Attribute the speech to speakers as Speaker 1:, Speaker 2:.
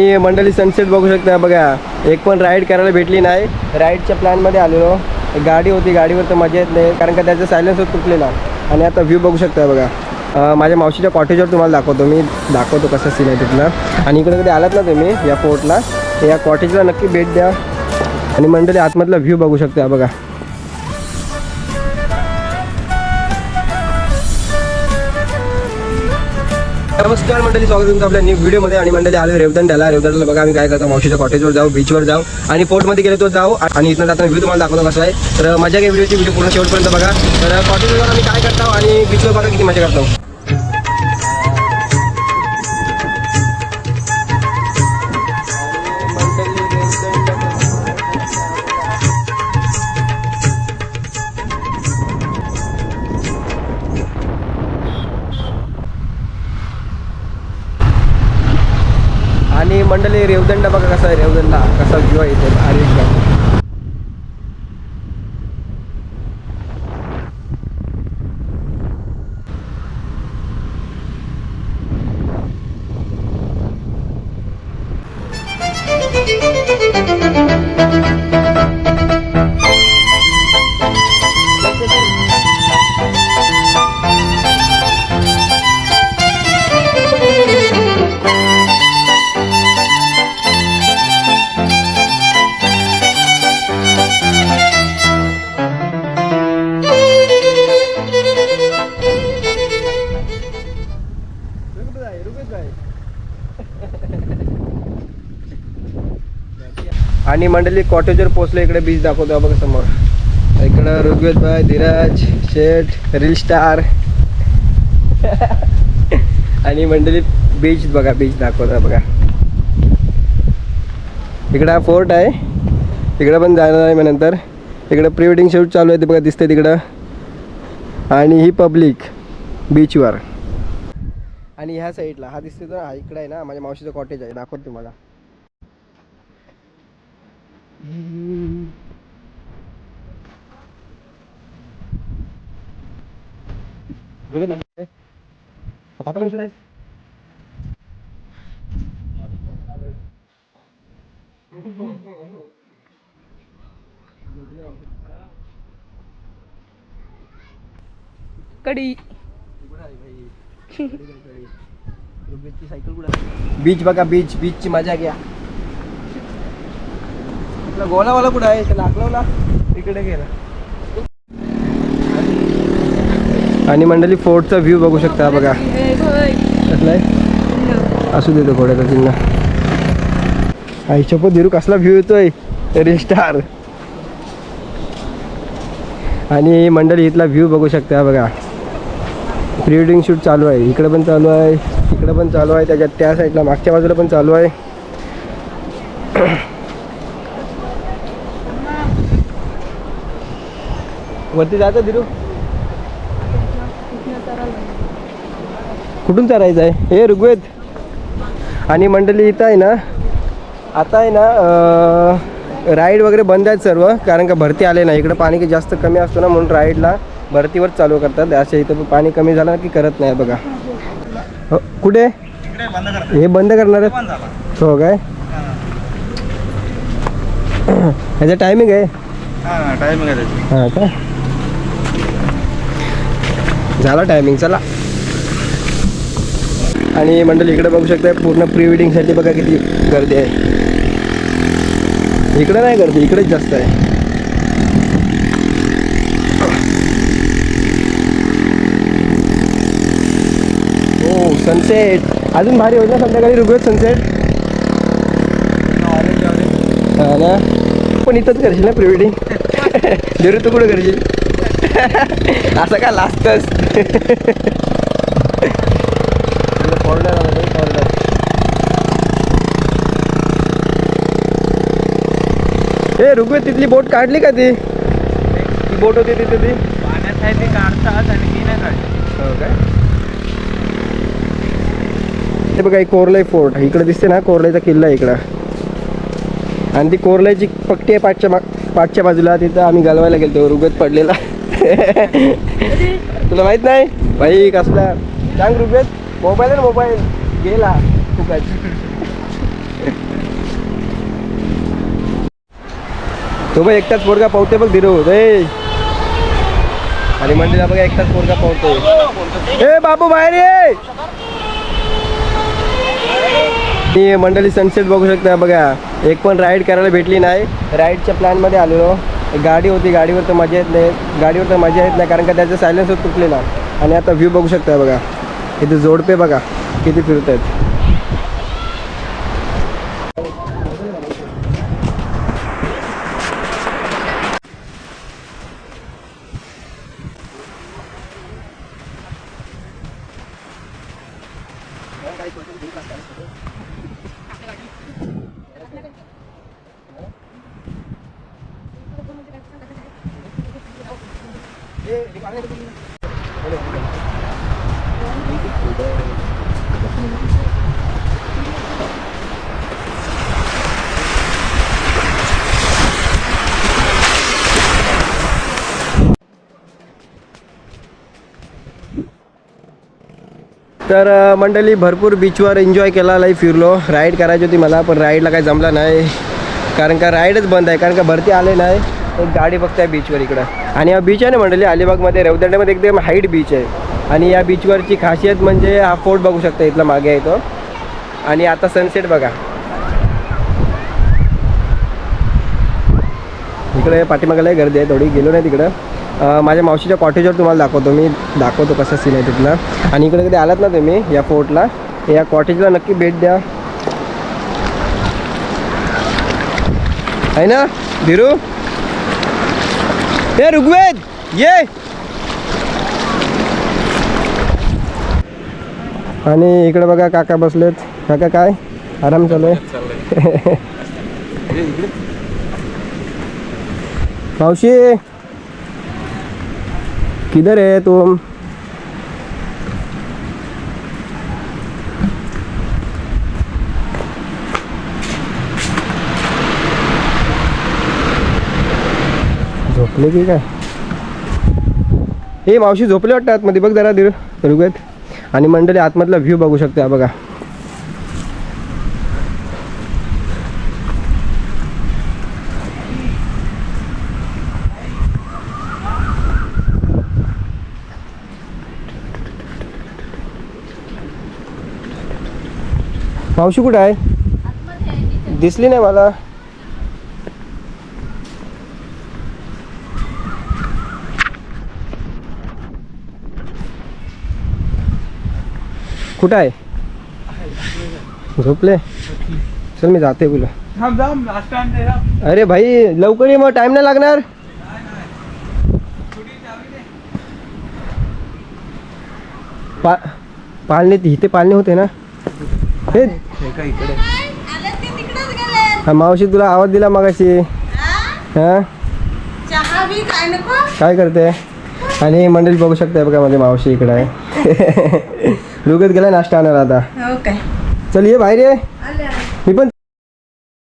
Speaker 1: आणि मंडळी सनसेट बघू शकता. बघा एक पण राईड करायला भेटली नाही. राईडच्या प्लॅनमध्ये आलेलो. गाडी होती. गाडीवर तर मजा येत नाही. कारण का त्याचा सायलेन्सच तुटलेला. आणि आता व्ह्यू बघू शकता बघा. माझ्या मावशीच्या कॉटेजवर तुम्हाला दाखवतो. मी दाखवतो कसं सीन आहे तिथला. आणि इकडे कधी आलात ना तुम्ही या फोर्टला या कॉटेजला नक्की भेट द्या. आणि मंडळी आतमधला व्ह्यू बघू शकता. बघा. नमस्कार मंडळी स्वागत तुमचं आपल्या न्यू व्हिडिओमध्ये आणि मंडळी आलो रेवदंड्याला रेवदंड्याला बघा आम्ही काय करतो मावशीच्या कॉटेजवर जाऊ बीचवर जाऊ. आणि पोर्टमध्ये गेलो तो जाऊ. आणि इथं जाताना व्ह्यू तुम्हाला दाखवतो कसं आहे. तर मजा घ्या व्हिडिओची व्हिडिओ पूर्ण शेवटपर्यंत बघा. तर कॉटेजवर आम्ही काय करतो आणि बीचवर बघा किती मजा करतो. मंडळी रेवदंड बघा कसा आहे रेवदंडा. कसा व्ह्यू आहे इथे. भारी एकदम. आणि मंडळी कॉटेजवर पोचलो इकडे बीच दाखवतो बघा समोर. इकडं ऋग्वेद भाई धीरज शेठ रील स्टार आणि मंडळी बीच बघा बीच दाखवतो बघा. इकडं हा फोर्ट आहे. तिकडं पण जाणार आहे मी नंतर. इकडं प्री वेडिंग शूट चालू आहे ते बघा दिसतंय तिकडं. आणि ही पब्लिक बीचवर आणि ह्या साईडला हा दिसतोय ना हा इकडं आहे ना माझ्या मावशीचं कॉटेज आहे दाखवतो तुम्हाला.
Speaker 2: कडी.
Speaker 1: बीच बघा बीच बीचची मजा घ्या. आपला गोलावाला कुठं आहे? त्याला आकलवला गेला. आणि मंडळी फोर्टचा व्ह्यू बघू शकता बघा. कसला आहे? असू देतो घोड्याचा चिन्ह आईच्या पण धीरू कसला व्ह्यू येतोय? रील स्टार आणि मंडळी इथला व्ह्यू बघू शकता बघा. प्री वेडिंग शूट चालू आहे. इकडे पण चालू आहे इकडे पण चालू आहे त्याच्यात त्या साईडला मागच्या बाजूला पण चालू आहे. वरती जायचं दिरू कुठून चालायचं आहे? हे ऋग्वेद. आणि मंडळी इथं आहे ना आता आहे ना राईड वगैरे बंद आहेत सर्व कारण का भरती आले ना इकडं पाणी जास्त कमी असतो ना म्हणून राईडला भरतीवर चालू करतात. असे इथं पाणी कमी झालं की करत नाही बघा. हो, कुठे? हे बंद करणार आहेत? हो काय? ह्याचं टायमिंग आहे.
Speaker 3: आहे
Speaker 1: हां का झाला टायमिंग चला. आणि मंडळी इकडे बघू शकता पूर्ण प्री वेडिंगसाठी बघा किती गर्दी आहे. इकडे नाही गर्दी इकडेच जास्त आहे हो सनसेट अजून भारी होईल ना संध्याकाळी ऋग्वेद सनसेट हा ना. पण इथंच करशील ना प्री वेडिंग देरू तू कुठं करशील? असं का कॉर्नर ए ऋग्वेद तिथली बोट काढली का ती? ती बोट होती तिथे ती?
Speaker 3: पाण्यात आहे ते काढतात आणि मी नाही काढली.
Speaker 1: हो काय? इथे बघा एक कोरलाई फोर्ट. इकडे दिसते ना कोरलाईचा किल्ला आहे इकडं. आणि ती कोरलाईची पट्टी आहे पाठच्या माग पाठच्या बाजूला. तिथं आम्ही घालवायला गेलो रुगत पडलेला. तुला माहीत नाही? भाई कसला? सांग रुगत. मोबाईल आहे मोबाईल. गेला. खूपच तो बघ एकटाच पोरगा पावते बघ धीरू रे आणि मंदिरा बघा एकटाच पोरगा पावतो हे बाबू बाहेर ये. ही मंडळी सनसेट बघू शकता बघा. एक पण राईड करायला भेटली नाही. राईडच्या प्लॅनमध्ये आलेलो. गाडी होती गाडीवर तर मजा येत नाही. गाडीवर तर मजा येत नाही कारण का त्याचा सायलेन्सच तुटलेला. आणि आता व्ह्यू बघू शकता बघा. इथे जोडपे बघा. किती फिरत आहेत तर मंडळी भरपूर बीचवर एन्जॉय केला लई फिरलो. राईड करायची होती मला पण राईडला काही जमला नाही. कारण का राईडच बंद आहे कारण का भरती आले नाही. एक गाडी बघताय बीचवर इकडं. आणि हा बीच आहे ना मंडळी अलिबागमध्ये रेवदंड्यामध्ये एकदम हाईट बीच आहे. आणि या बीचवरची खासियत म्हणजे हा फोर्ट बघू शकता इथला मागे आहे तो. आणि आता सनसेट बघा. इकडे पाठीमागाला गर्दी आहे थोडी गेलो नाही तिकडं. माझ्या मावशीच्या कॉटेजवर तुम्हाला दाखवतो मी दाखवतो कसा सीन आहे तिथला. आणि इकडे कधी आलात ना तुम्ही या फोर्टला या कॉटेजला नक्की भेट द्या. आहे ना धीरू? हे ऋग्वेद ये. आणि इकडे बघा काका बसलेत. काका काय? आराम चालू आहे? मावशी किधर आहे तुम? झोपले की काय? हे मावशी झोपले वाटतं आतमध्ये. बघ जरा धीर ऋग्वेद आणि मंडळी आतमधला व्ह्यू बघू शकते हा बघा. मावशी कुठं आहे? दिसली नाही मला. कुठं आहे? झोपले? चल मी जाते बोला. अरे भाई लवकर ये मग टाइम नाही लागणार? पा पाळणे इथे पाळणे होते ना? हे
Speaker 3: हे
Speaker 1: मावशी तुला आवाज दिला मगाशी. हा?
Speaker 2: काय
Speaker 1: करते? आणि मंडळी बघू शकते बघा माझी मावशी इकडे आहे. रुगत गेला नाश्ता आणायला आता.
Speaker 2: हो काय?
Speaker 1: चल ये बाहेर ये. मी पण